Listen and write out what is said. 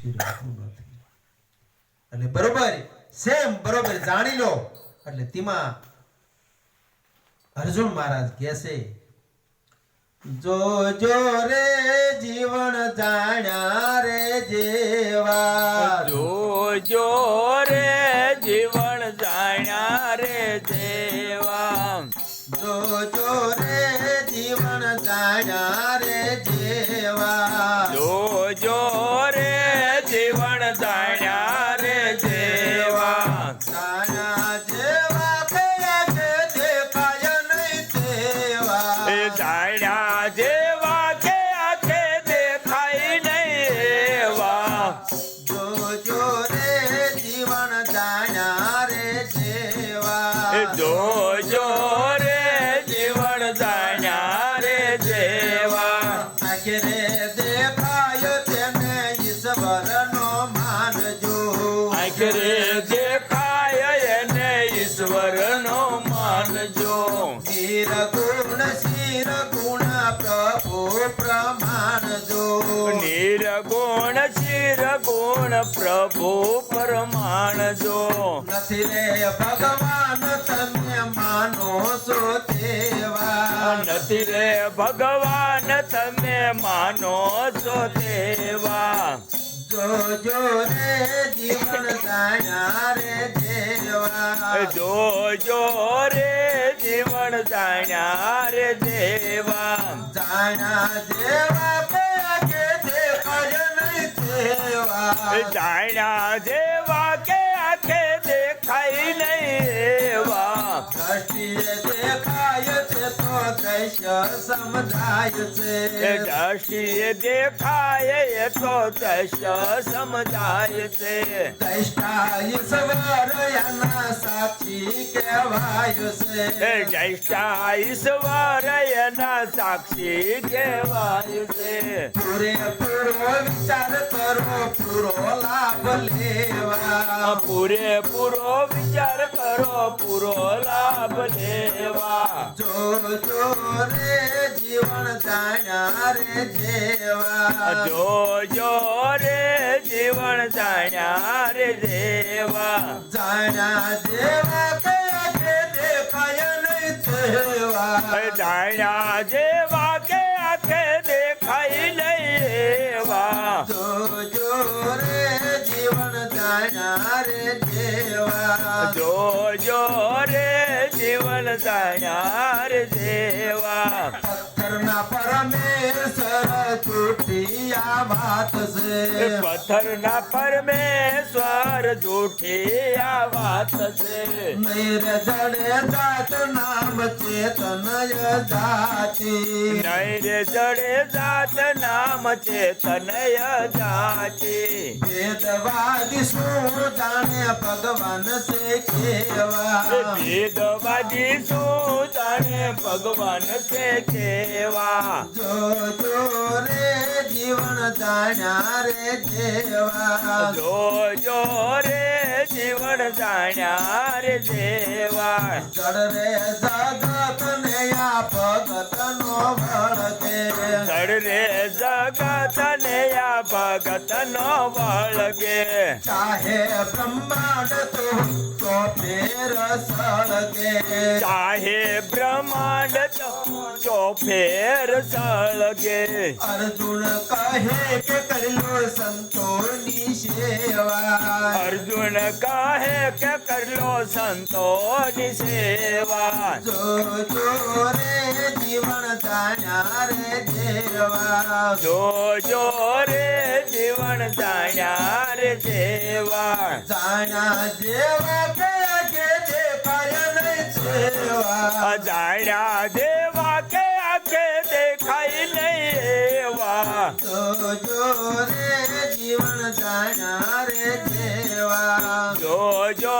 કશું રહેતું નથી એટલે બરોબર સેમ બરોબર જાણી લો. એટલે તેમાં અર્જુન મહારાજ કહે છે જો જો રે જીવન જાણ્યા રે જેવા. જોજો રે જીવન જાણ્યા રે જેવા. જો જો રે જીવન જાણ્યા રે જેવા. જો રે આખરે દેખાય એને ઈશ્વરનો માનજો શિર ગુણ શિર ગુણ પ્રભુ પ્રમાણજો નિર્ગુણ શિર ગુણ પ્રભુ પ્રમાણજો નથી રે ભગવાન તમે માનો છો તેવા. નથી રે ભગવાન તમે માનો છો તેવા. જો જો રે જીવન જાણ્યા રે દેવા જોજો રે જીવન જાણ્યા રે દેવા જાણ્યા જેવા કયા કે દેખાય નહીં તેવા જાણ્યા જેવા કે આખે દેખાય નહીં એવા દ્રષ્ટિએ દેખાય દ્રશ્ય સમજાય છે. દ્રષ્ટિએ દેખાય એ તો દ્રશ્ય સમજાય છે. દ્રષ્ટા ઈશ્વર એના સાક્ષી કહેવાય છે. સાક્ષી કહેવાય છે. પૂરેપૂરો વિચાર કરો પૂરો લાભ લેવા પૂરેપૂરો વિચાર કરો પૂરો લાભ લેવા. જો જો રે જીવન જાણ્યા રે જેવા. જો રે જીવન જાણ્યા રે દેવા જાણ્યા દેવા કયા દેખાય નહીં દેવા જાણ્યા જેવા જાણ્યા રે જેવા જોજો રે જીવન જાણ્યા રે દેવા પથ્થરના પરમેશ્વર दिया बात से। पत्थर ना पर परमेश्वर झूठे या बात से। मेरे जड़े जात नाम चेतन जाति। मेरे जड़े जात नाम चेतन जाति। वेदवादी सो जाने भगवान से केवा। वेदवादी सो जाने भगवान से केवा। जो जो रे जीव જીવન જાણ્યા રે દેવા જોજો રે જીવન જાણ્યા રે દેવા. જડ રે ને આ ને આ ભગત નો વળગે ચાહે બ્રહ્માંડ તો તો ફેર સળગે ચાહે બ્રહ્માંડ ચોફેર સળગે અર્જુન કહે કે કરી લો સંતોની સેવા અર્જુન કહે કે કરલો સંતોની સેવા જો જો રે જીવન જાણ્યા રે દેવા જોજો રે જીવન જાણ્યા રે દેવા જાણ્યા દેવા કયા કે દેખાય નહીં સેવા. અજાણ્યા દેવા કે આખે દેખાય નહીં એવા. જો જો રે જીવન જાણ્યા રે દેવા જોજો